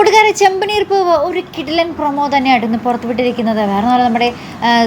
കൂട്ടുകാരെ ചെമ്പനീർ പൂവ് ഒരു കിടിലൻ പ്രൊമോ തന്നെയാണ് ഇന്ന് പുറത്തുവിട്ടിരിക്കുന്നത്. പറഞ്ഞാൽ നമ്മുടെ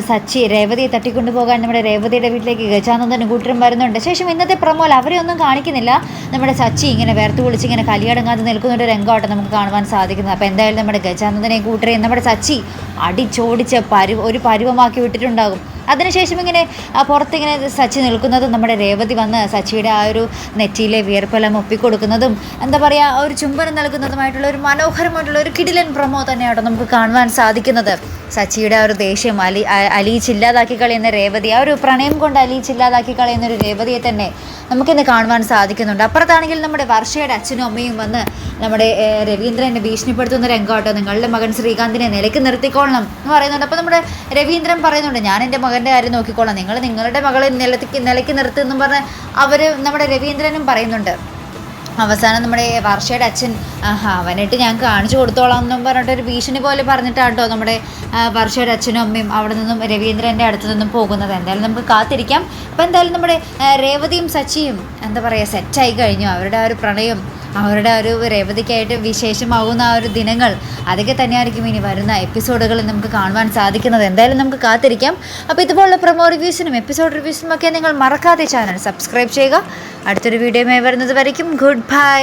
സച്ചി രേവതിയെ തട്ടിക്കൊണ്ടു പോകാൻ നമ്മുടെ രേവതിയുടെ വീട്ടിലേക്ക് ഗജാനന്ദനും കൂട്ടരും വരുന്നുണ്ട്. ശേഷം ഇന്നത്തെ പ്രൊമോയിൽ അവരെ ഒന്നും കാണിക്കുന്നില്ല. നമ്മുടെ സച്ചി ഇങ്ങനെ വേർത്ത് വിളിച്ച് ഇങ്ങനെ കലിയടങ്ങാതെ നിൽക്കുന്ന ഒരു രംഗമായിട്ട് നമുക്ക് കാണുവാൻ സാധിക്കുന്നത് അപ്പോൾ എന്തായാലും നമ്മുടെ ഗജാനന്ദനെയും കൂട്ടരെയും നമ്മുടെ സച്ചി അടിച്ചോടിച്ച് പരു ഒരു പരുവമാക്കി വിട്ടിട്ടുണ്ടാകും. അതിനുശേഷം ഇങ്ങനെ പുറത്തിങ്ങനെ സച്ചി നിൽക്കുന്നതും നമ്മുടെ രേവതി വന്ന് സച്ചിയുടെ ആ ഒരു നെറ്റിയിലെ വിയർപ്പെല്ലാം ഒപ്പിക്കൊടുക്കുന്നതും എന്താ പറയുക ഒരു ചുംബനം നൽകുന്നതുമായിട്ടുള്ള ഒരു മനോഹരമായിട്ടുള്ള ഒരു കിടിലൻ പ്രമോ തന്നെയാണ് നമുക്ക് കാണുവാൻ സാധിക്കുന്നത്. സച്ചിയുടെ ആ ഒരു ദേഷ്യം അലി അലിയിച്ചില്ലാതാക്കി കളയുന്ന രേവതി ആ ഒരു പ്രണയം കൊണ്ട് അലിയിച്ചില്ലാതാക്കി കളയുന്ന ഒരു രേവതിയെ തന്നെ നമുക്കിന്ന് കാണുവാൻ സാധിക്കുന്നുണ്ട്. അപ്പുറത്താണെങ്കിൽ നമ്മുടെ വർഷയുടെ അച്ഛനും അമ്മയും വന്ന് നമ്മുടെ രവീന്ദ്രനെ ഭീഷണിപ്പെടുത്തുന്ന രംഗമാട്ടോ നിങ്ങളുടെ മകൻ ശ്രീകാന്തിനെ നിലയ്ക്ക് നിർത്തിക്കൊള്ളണം എന്ന് പറയുന്നുണ്ട്. അപ്പോൾ നമ്മുടെ രവീന്ദ്രൻ പറയുന്നുണ്ട് ഞാൻ എന്റെ മകന്റെ കാര്യം നോക്കിക്കോളാം. നിങ്ങൾ നിങ്ങളുടെ മകളെ നിലത്തേക്ക് നിലയ്ക്ക് നിർത്തുമെന്നും പറഞ്ഞ് അവർ നമ്മുടെ രവീന്ദ്രനും പറയുന്നുണ്ട്. അവസാനം നമ്മുടെ വർഷയുടെ അച്ഛൻ അവനായിട്ട് ഞാൻ കാണിച്ചു കൊടുത്തോളാം എന്നും പറഞ്ഞിട്ട് ഒരു ഭീഷണി പോലെ പറഞ്ഞിട്ടാണ് കേട്ടോ നമ്മുടെ വർഷയുടെ അച്ഛനും അമ്മയും അവിടെ നിന്നും രവീന്ദ്രന്റെ അടുത്തു നിന്നും പോകുന്നത്. എന്തായാലും നമുക്ക് കാത്തിരിക്കാം. അപ്പോൾ എന്തായാലും നമ്മുടെ രേവതിയും സച്ചിയും എന്താ പറയുക സെറ്റായി കഴിഞ്ഞു. അവരുടെ ആ ഒരു പ്രണയം അവരുടെ ഒരു രേവതിക്കായിട്ട് വിശേഷമാകുന്ന ആ ഒരു ദിനങ്ങൾ അതൊക്കെ തന്നെയായിരിക്കും ഇനി വരുന്ന എപ്പിസോഡുകളിൽ നമുക്ക് കാണുവാൻ സാധിക്കുന്നത്. എന്തായാലും നമുക്ക് കാത്തിരിക്കാം. അപ്പോൾ ഇതുപോലുള്ള പ്രൊമോ റിവ്യൂസിനും എപ്പിസോഡ് റിവ്യൂസിനും ഒക്കെ നിങ്ങൾ മറക്കാതെ ചാനൽ സബ്സ്ക്രൈബ് ചെയ്യുക. അടുത്തൊരു വീഡിയോയുമായി വരുന്നത് വരയ്ക്കും. Good bye